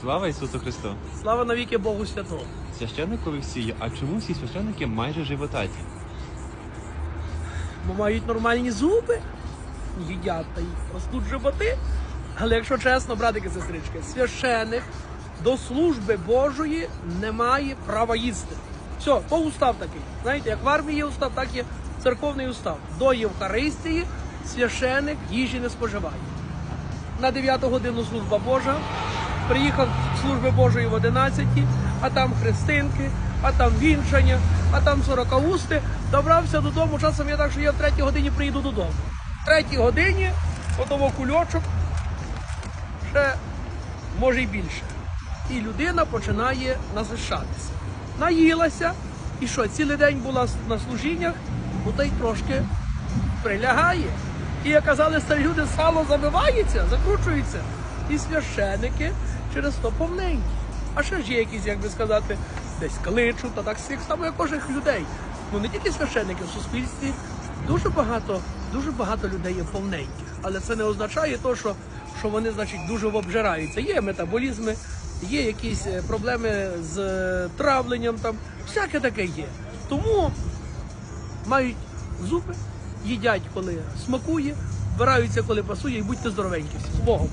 Слава Ісусу Христу! Слава навіки Богу Святому. Священник Олексію, а чому всі священники майже животаті? Бо мають нормальні зуби, їдять та їх ростуть животи. Але якщо чесно, братики сестрички, священик до служби Божої не має права їсти. Все, то устав такий. Знаєте, як в армії є устав, так є церковний устав. До Євхаристії священик їжі не споживає. На 9 годину служба Божа. Приїхав з служби Божої в 11, а там хрестинки, а там вінчання, а там сорокаусти. Добрався додому. Часом я так, що я в 3 годині приїду додому. В 3 годині отово кульочок, ще може й більше. І людина починає насищатися. Наїлася, і що, цілий день була на служіннях, ну та й трошки прилягає. І як казали старі люди, сало забивається, закручується. І священики через то повненькі. А ще ж є якісь, як би сказати, десь кличуть, та так всіх само як кожних людей. Ну не тільки священики в суспільстві. Дуже багато, дуже багато людей є повненьких. Але це не означає то, що, що вони, значить, дуже обжираються. Є метаболізми, є якісь е, проблеми з е, травленням, там всяке таке є. Тому мають зуби, їдять, коли смакує, вбираються, коли пасує, і будьте здоровенькі всі. З Богом.